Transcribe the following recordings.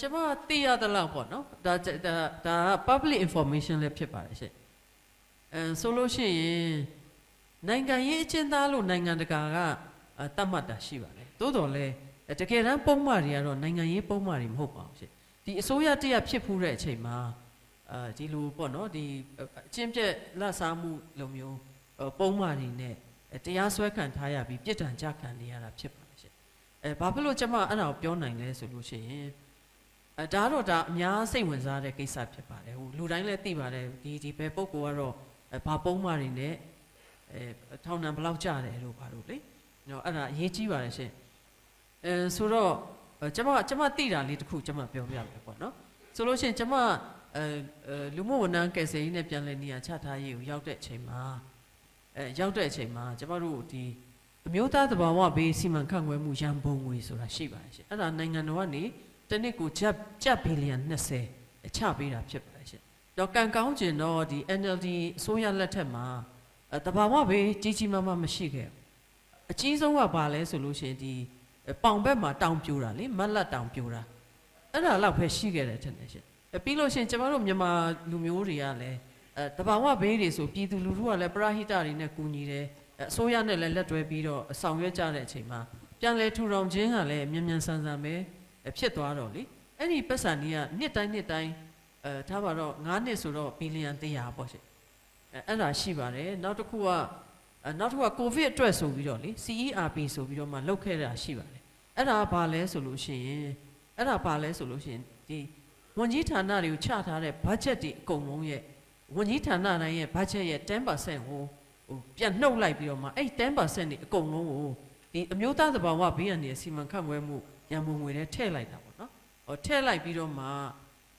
ကျမသိရသလောက်ပေါ့နော်ဒါဒါဒါ public information လည်းဖြစ်ပါတယ်ရှင်အဲဆိုလို့ရှိရင်နိုင်ငံရေးအကျဉ်းသားလို့နိုင်ငံတကာကအဲတတ်မှတ်တာရှိပါတယ်သို့တော်လည်းတကယ်တမ်းပုံမှန်တွေကတော့နိုင်ငံရေးပုံမှန်တွေမဟုတ်ပါဘူးရှင်ဒီအစိုးရတရက်ဖြစ်ဖူးတဲ့အချိန်မှာအဲဒီလိုပေါ့နော်ဒီအချင်းပြက်လက်စားမှုလိုမျိုးပုံမှန်တွေနဲ့တရားစွဲခံထားရပြီးပြစ်ဒဏ်ကြခံနေရတာဖြစ်ပါတယ်ရှင်အဲဘာဖြစ်လို့ကျမအဲ့ဒါကိုပြောနိုင်လဲဆိုလို့ရှိရင် အဲဒါတော့ဒါအများစိတ်ဝင်စားတဲ့ကိစ္စဖြစ်ပါတယ်ဟိုလူတိုင်းလည်းသိပါတယ်ဒီဒီဘယ်ပုံကောကတော့အဲဘာပုံမှန်တွေနဲ့အဲထောင်နှံဘယ်လောက်ကြတယ်လို့ပါလို့လေနော်အဲ့ဒါအရေးကြီးပါတယ်ရှင်အဲဆိုတော့အဲကျွန်မကျွန်မသိတာလေးတစ်ခုကျွန်မပြောပြမယ်ပေါ့နော်ဆိုလို့ရှိရင်ကျွန်မအဲအဲလူမှုဝန်ထမ်းကယ်ဆယ်ရေးနဲ့ပြန်လည်နေရာချထားရေးကိုရောက်တဲ့အချိန်မှာအဲရောက်တဲ့အချိန်မှာကျွန်မတို့ဒီအမျိုးသားသဘာဝဘေးစီမံခန့်ခွဲမှုရန်ပုံငွေဆိုတာရှိပါတယ်ရှင်အဲ့ဒါနိုင်ငံတော်ကနေ တစ်နှစ်ကိုကျပ်ကျပ်ဘီလီယံ20ချပေးတာဖြစ်ပါတယ်ရှင်။တော့ကံကောင်းကျင်တော့ဒီ NLD အစိုးရလက်ထက်မှာအဲတဘာဝဘေးကြီးကြီးမားမားမရှိခဲ့ဘူး။အကြီးဆုံးကဘာလဲဆိုလို့ရှိရင်ဒီပေါင်ဘက်မှာတောင်ပြိုတာလေမက်လက်တောင်ပြိုတာအဲ့ဒါတော့ပဲရှိခဲ့တယ်ထင်တယ်ရှင်။အဲပြီးလို့ရှိရင်ကျမတို့မြန်မာလူမျိုးတွေကလည်းအဲတဘာဝဘေးတွေဆိုပြည်သူလူထုကလည်းပရဟိတတွေနဲ့ကူညီတယ်အဲအစိုးရနဲ့လည်းလက်တွဲပြီးတော့ဆောင်ရွက်ကြတဲ့အချိန်မှာပြန်လဲထူထောင်ခြင်းကလည်းမြန်မြန်ဆန်ဆန်ပဲအဲ ဖြစ်သွားတော့လေအဲ့ဒီပတ်စံကြီးကနှစ်တိုင်းနှစ်တိုင်းအဲထားပါတော့9နှစ်ဆိုတော့ဘီလီယံ100ပေါ့ရှင်အဲအဲ့ဒါရှိပါတယ်နောက်တစ်ခုကအဲနောက်တစ်ခုကကိုဗစ်အတွက်ဆိုပြီးတော့လေ CERP ဆိုပြီးတော့မှလောက်ခဲ့တာရှိပါတယ်အဲ့ဒါကဘာလဲဆိုလို့ရှိရင်အဲ့ဒါဘာလဲဆိုလို့ရှိရင်ဒီဝန်ကြီးဌာနတွေကိုချထားတဲ့ budget တွေအကုန်လုံးရဲ့ဝန်ကြီးဌာနတိုင်းရဲ့ budget ရဲ့10%ကိုဟိုပြန်နှုတ်လိုက်ပြီးတော့မှအဲ့10%တွေအကုန်လုံးကိုဒီအမျိုးသားသဘာဝဘေးရန်တွေစီမံခန့်ခွဲမှု ရန်ပုံငွေတွေထည့်လိုက်တာပေါ့နော်။ဟောထည့်လိုက်ပြီးတော့မှ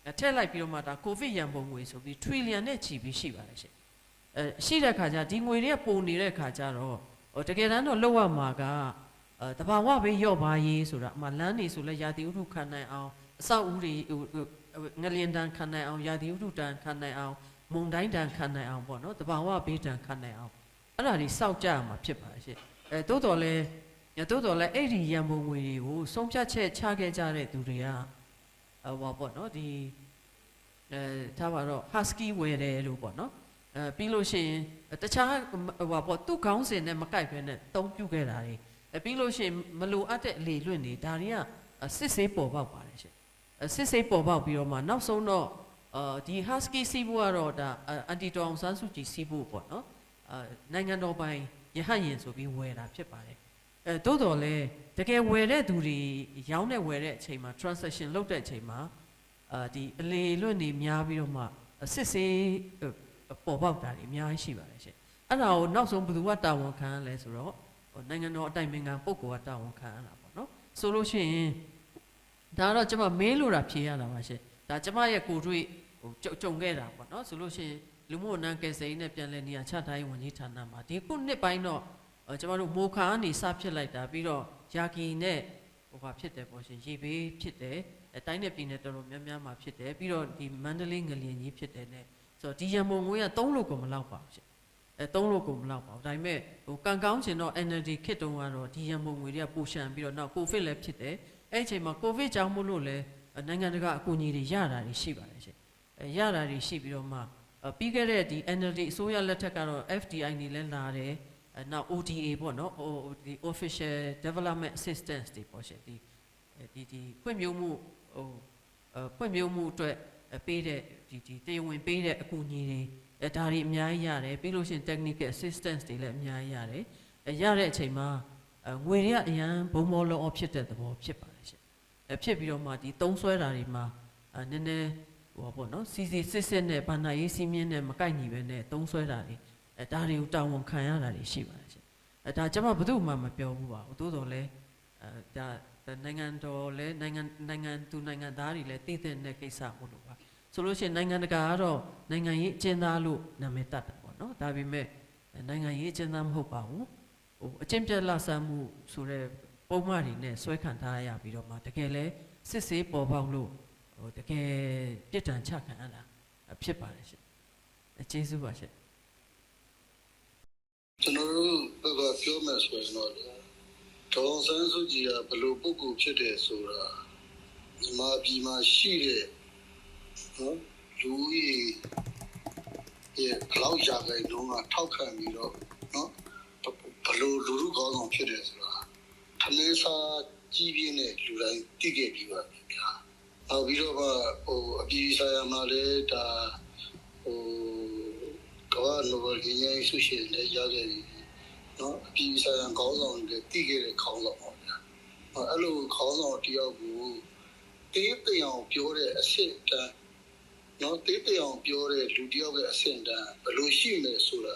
အဲထည့်လိုက်ပြီးတော့မှဒါကိုဗစ်ရန်ပုံငွေဆိုပြီး trillion နဲ့ချီပြီးရှိပါတယ်ရှင်။အဲရှိတဲ့ခါကျဒီငွေတွေကပုံနေတဲ့ခါကျတော့ဟိုတကယ်တမ်းတော့လောက်ရမှာကအဲတဘာဝဘေးရော့ပါရေးဆိုတာအမှလမ်းနေဆိုလဲရာသီဥတုခံနိုင်အောင်အဆောက်အဦတွေဟိုဟိုငလျင်တန်ခံနိုင်အောင်ရာသီဥတုတန်ခံနိုင်အောင်မုန်တိုင်းတန်ခံနိုင်အောင်ပေါ့နော်တဘာဝဘေးတန်ခံနိုင်အောင်အဲ့ဒါတွေစောက်ကြရမှာဖြစ်ပါရှင်။အဲတိုးတော်လဲ ရတိုးတော်လဲအဲ့ဒီရန်ပုံငွေတွေကိုဆုံးဖြတ်ချက်ချခဲ့ကြတဲ့သူတွေကဟိုပါပေါ့နော်ဒီအဲထားပါတော့ husky ဝယ်တယ်လို့ပေါ့နော်အဲပြီးလို့ရှိရင်တခြားဟိုပါပေါ့သူ့ခေါင်းစဉ်နဲ့မကိုက်ဘဲနဲ့တုံးပြုတ်ခဲ့တာတွေအဲပြီးလို့ရှိရင်မလိုအပ်တဲ့အလေလွင့်တွေဒါတွေကစစ်ဆေးပေါ်ပေါက်ပါတယ်ရှင်အဲစစ်ဆေးပေါ်ပေါက်ပြီးတော့မှနောက်ဆုံးတော့အာဒီ husky စီးဖို့ကတော့ဒါအန်တီတောင်ဆန်းစုကြည်စီးဖို့ပေါ့နော်အာနိုင်ငံတော်ပိုင်ရဟတ်ရင်ဆိုပြီးဝယ်တာဖြစ်ပါတယ် အဲတိုးတော်လဲတကယ်ဝယ်တဲ့သူတွေရောင်းတဲ့ဝယ်တဲ့အချိန်မှာ transaction လုပ်တဲ့အချိန်မှာအာဒီအလေလွတ်နေများပြီးတော့မှစစ်ဆေးပေါ်ပေါက်တာတွေအများကြီးရှိပါတယ်ရှင်အဲ့ဒါကိုနောက်ဆုံးဘယ်သူကတာဝန်ခံရလဲဆိုတော့ဟိုနိုင်ငံတော်အတိုင်ပင်ခံပုဂ္ဂိုလ်ကတာဝန်ခံရတာပေါ့နော်ဆိုလို့ရှိရင်ဒါကတော့ကျွန်မမေးလို့တာဖြေရတာပါရှင်ဒါကျွန်မရဲ့ကိုယ်တွေ့ဟိုကြုံကြုံခဲ့တာပေါ့နော်ဆိုလို့ရှိရင်လူမှုဝန်ထမ်းကယ်ဆယ်ရေးနဲ့ပြန်လည်နေရာချထားရေးဝန်ကြီးဌာနမှာဒီခုနှစ်ပိုင်းတော့အဲ ကျမတို့မိုခါကနေစဖြစ်လိုက်တာပြီးတော့ယာကီနဲ့ဟိုဘာဖြစ်တယ်ပေါ့ရှင်ရေဘေးဖြစ်တယ်အဲတိုင်းနဲ့ပြည်နယ်တော်တော်များများမှာဖြစ်တယ်ပြီးတော့ဒီမန္တလေးငလျင်ကြီးဖြစ်တယ် ਨੇ ဆိုတော့ဒီရံပုံငွေက3လို့ကိုမလောက်ပါဘူးရှင်အဲ3လို့ကိုမလောက်ပါဘူးဒါပေမဲ့ဟိုကံကောင်းချင်တော့ NLD ခစ်တုံးကတော့ဒီရံပုံငွေတွေကပူရှံပြီးတော့နောက်ကိုဗစ်လည်းဖြစ်တယ်အဲ့ဒီအချိန်မှာကိုဗစ်ကြောင့်မို့လို့လည်းနိုင်ငံတကာအကူအညီတွေရတာတွေရှိပါတယ်ရှင်အဲရတာတွေရှိပြီးတော့မှပြီးခဲ့တဲ့ဒီ NLD အစိုးရလက်ထက်ကတော့ FDI နေလည်းလာတယ် အဲနောက် ODA ပေါ့နော်ဟိုဒီ official development assistance တွေပေါ့ရှင်ဒီဒီဒီဖွံ့ဖြိုးမှုဟိုအဖွံ့ဖြိုးမှုအတွက်ပေးတဲ့ဒီဒီတရားဝင်ပေးတဲ့အကူအညီတွေအဲဒါတွေအများကြီးရတယ်ပြီးလို့ရှိရင် technical assistance တွေလည်းအများကြီးရတယ်အဲရတဲ့အချိန်မှာအဲငွေတွေကအရန်ဘုံမောလောဖြစ်တဲ့သဘောဖြစ်ပါတယ်ရှင်အဲဖြစ်ပြီးတော့မှဒီသုံးဆွဲတာတွေမှာအဲနည်းနည်းဟိုပေါ့နော်စီစီစစ်စစ်နဲ့ဘာနာရေးစီးမြင့်နဲ့မကိုက်ညီပဲနဲ့သုံးဆွဲတာတွေ အဲဒါတွေကိုတာဝန်ခံရတာတွေရှိပါတယ်ရှင်အဲဒါကျွန်မဘယ်သူမှမပြောဘူးပါဘူးသို့တော်လဲအဲဒါနိုင်ငံတော်လဲနိုင်ငံနိုင်ငံသူနိုင်ငံသားတွေလဲတည်တဲ့တဲ့ကိစ္စမို့လို့ပါဆိုလို့ရှိရင်နိုင်ငံတကာကတော့နိုင်ငံရေးအကျဉ်းသားလို့နာမည်တတ်တယ်ပေါ့နော်ဒါပေမဲ့နိုင်ငံရေးအကျဉ်းသားမဟုတ်ပါဘူးဟိုအကျဉ်းပြတ်လဆန်းမှုဆိုတဲ့ပုံမှန်တွေနဲ့ဆွဲခံထားရပြီးတော့မှတကယ်လဲစစ်ဆေးပေါ်ပေါက်လို့ဟိုတကယ်ပြစ်ဒဏ်ချခံရတာဖြစ်ပါတယ်ရှင်အကျေးဇူးပါရှင် ကျွန်တော်တို့ဘက်ကပြောမယ်ဆိုရင်တော့ဒေါန်ဆန်းစုကြည်ကဘယ်လိုပုဂ္ဂိုလ်ဖြစ်တယ်ဆိုတာမြန်မာပြည်မှာရှိတဲ့နော်လူကြီးရဲ့ဘလောက်ရာခိုင်နှုန်းကထောက်ခံပြီးတော့နော်ဘလို့လူလူကောင်းဆောင်ဖြစ်တယ်ဆိုတာထမင်းစားကြီးပြင်းတဲ့လူတိုင်းသိခဲ့ပြီးပါပြီဗျာ။နောက်ပြီးတော့မှဟိုအပြည်ပြည်ဆိုင်ရာမှာလည်းဒါဟိုကမ္ဘာ နိုဘယ်ငြိမ်းချမ်းရေးဆုရှင်လည်းရခဲ့ပြီနော်အပြည်ပြည်ဆိုင်ရာကောင်းဆောင်တွေသိခဲ့တဲ့ခေါင်းဆောင်ပါဗျာ။အဲ့လိုခေါင်းဆောင်တယောက်ကိုတေးတေးအောင်ပြောတဲ့အဆင့်တန်းနော်တေးတေးအောင်ပြောတဲ့လူတယောက်ရဲ့အဆင့်တန်းဘယ်လိုရှိနေဆိုတာ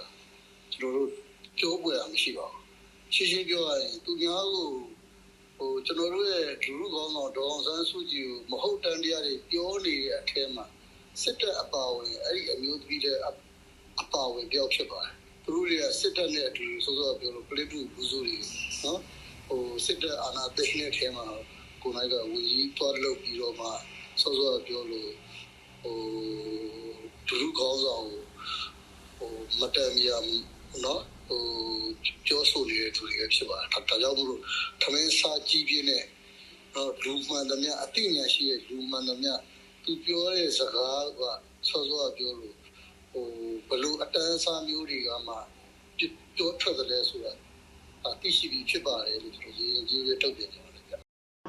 ကျွန်တော်တို့ပြောပွေရမရှိပါဘူးရှင်းရှင်းပြောရရင်သူများကိုဟိုကျွန်တော်တို့ရဲ့လူလူကောင်းဆောင်ဒေါအောင်ဆန်းစုကြည်ကိုမဟုတ်တန်တရားတွေပြောနေတဲ့အထက်မှာစစ်တပ်အပါဝင်အဲ့ဒီအမျိုးသမီးတဲ့ အပါဝင်ပြောက်ဖြစ်ပါတယ်သူတို့တွေကစစ်တပ်နဲ့အတူစောစောပြောလို့ပလိတုဘူးစုတွေနော်ဟိုစစ်တပ်အာဏာသိမ်းတဲ့အထက်မှာကိုယ်နိုင်ကဝီကြီးတွားလုပ်ပြီးတော့မှစောစောပြောလို့ဟိုလူလူကောင်းဆောင်ဟိုမတမ်းမရနော်ဟိုပြောဆိုနေတဲ့သူတွေဖြစ်ပါတယ်ဒါကြောင့်မို့လို့ထမင်းစားကြည့်ပြင်းတဲ့နော်လူမှန်သမျှအသိဉာဏ်ရှိတဲ့လူမှန်သမျှသူပြောတဲ့စကားကစောစောပြောလို့ ဟိုဘလို့အတန်းစားမျိုးတွေကမှပြောထွက်တယ်ဆိုတာအသိရှိပြီးဖြစ်ပါတယ်လို့ကျွန်တော်ရင်းကြီးရထုတ်ပြန်ကြပါတယ်ဗျ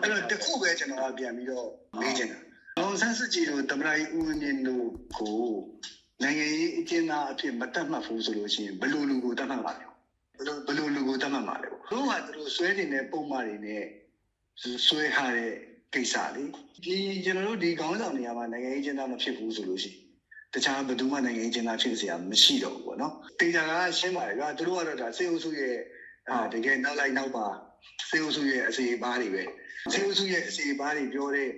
အဲ့တော့တခုပဲကျွန်တော်ကပြန်ပြီးတော့မေးချင်တာဒေါန်ဆန်းစစ်ကြည်တို့တမန်ကြီးဦးဝင်းမြင့်တို့ကိုနိုင်ငံရေးအကျဉ်းသားအဖြစ်မတတ်မှတ်ဘူးဆိုလို့ရှိရင်ဘယ်လိုလူကိုတတ်မှတ်ပါလဲဘယ်လိုဘယ်လိုလူကိုတတ်မှတ်ပါလဲဘလို့ကသူတို့ဆွဲနေတဲ့ပုံမှန်တွေနဲ့ဆွဲထားတဲ့ကိစ္စလေဒီကျွန်တော်တို့ဒီခေါင်းဆောင်နေရာမှာနိုင်ငံရေးအကျဉ်းသားမဖြစ်ဘူးဆိုလို့ရှိရင် တခြားဘယ်သူမှနိုင်ငံကျင်သားဖြစ်စရာမရှိတော့ဘူးပေါ့နော်တေချာကရှင်းပါတယ်ကွာသူတို့ကတော့ဒါစေအုပ်စုရဲ့အာတကယ်နောက်လိုက်နောက်ပါစေအုပ်စုရဲ့အစီအပါတွေပဲစေအုပ်စုရဲ့အစီအပါတွေပြောတဲ့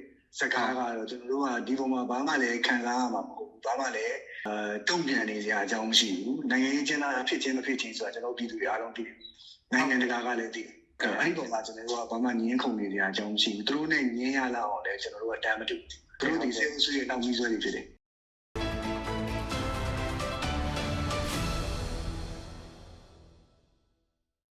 စကားကတော့ကျွန်တော်တို့ကဒီပုံမှာဘာမှလည်းခံစားရမှာမဟုတ်ဘူးဘာမှလည်းအာတုံ့ပြန်နေစရာအကြောင်းမရှိဘူးနိုင်ငံရေးကျင်းသားဖြစ်ခြင်းမဖြစ်ခြင်းဆိုတာကျွန်တော်ပြည်သူတွေအားလုံးသိတယ်နိုင်ငံတကာကလည်းသိတယ်အဲ့ဒီပုံမှာကျွန်တော်တို့ကဘာမှငင်းခုန်နေစရာအကြောင်းမရှိဘူးသူတို့နဲ့ငင်းရလောက်အောင်လည်းကျွန်တော်တို့ကတမ်းမတူသူတို့ဒီစေအုပ်စုရဲ့နောက်မီးဆွဲတွေဖြစ်တယ်